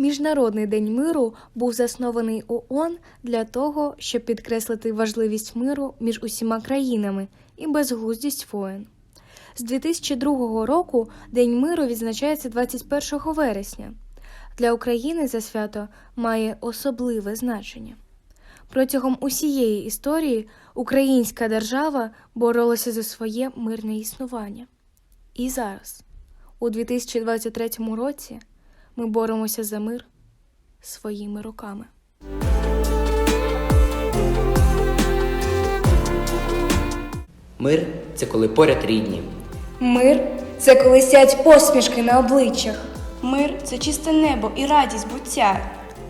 Міжнародний день миру був заснований ООН для того, щоб підкреслити важливість миру між усіма країнами і безглуздість воєн. З 2002 року День миру відзначається 21 вересня. Для України це свято має особливе значення. Протягом усієї історії українська держава боролася за своє мирне існування. І зараз, у 2023 році, ми боремося за мир своїми руками. Мир це коли поряд рідні. Мир це коли сядь посмішки на обличчях. Мир це чисте небо і радість буття.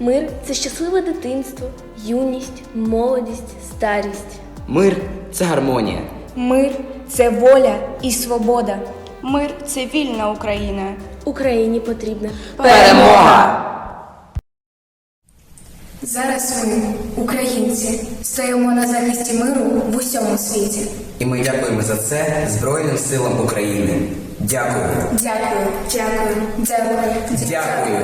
Мир це щасливе дитинство, юність, молодість, старість. Мир це гармонія. Мир це воля і свобода. Мир це вільна Україна. Україні потрібна Перемога! Зараз ми, українці, стоїмо на захисті миру в усьому світі. І ми дякуємо за це Збройним силам України. Дякую. Дякую, дякую, дякую. Дякую.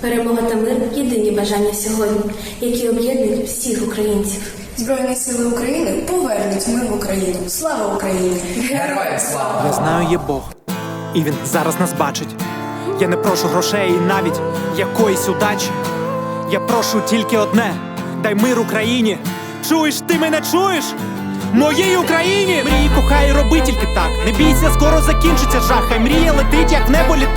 перемога та мир єдині бажання сьогодні, які об'єднують всіх українців. Збройні сили України повернуть мир в Україну. Слава Україні! Героям слава! Я знаю, є Бог, і він зараз нас бачить. Я не прошу грошей і навіть якоїсь удачі. Я прошу тільки одне: дай мир Україні. Чуєш, ти мене чуєш? Моїй Україні! Мрії, кохай, роби тільки так. Не бійся, скоро закінчиться жах. Хай мрія летить, як небо літак.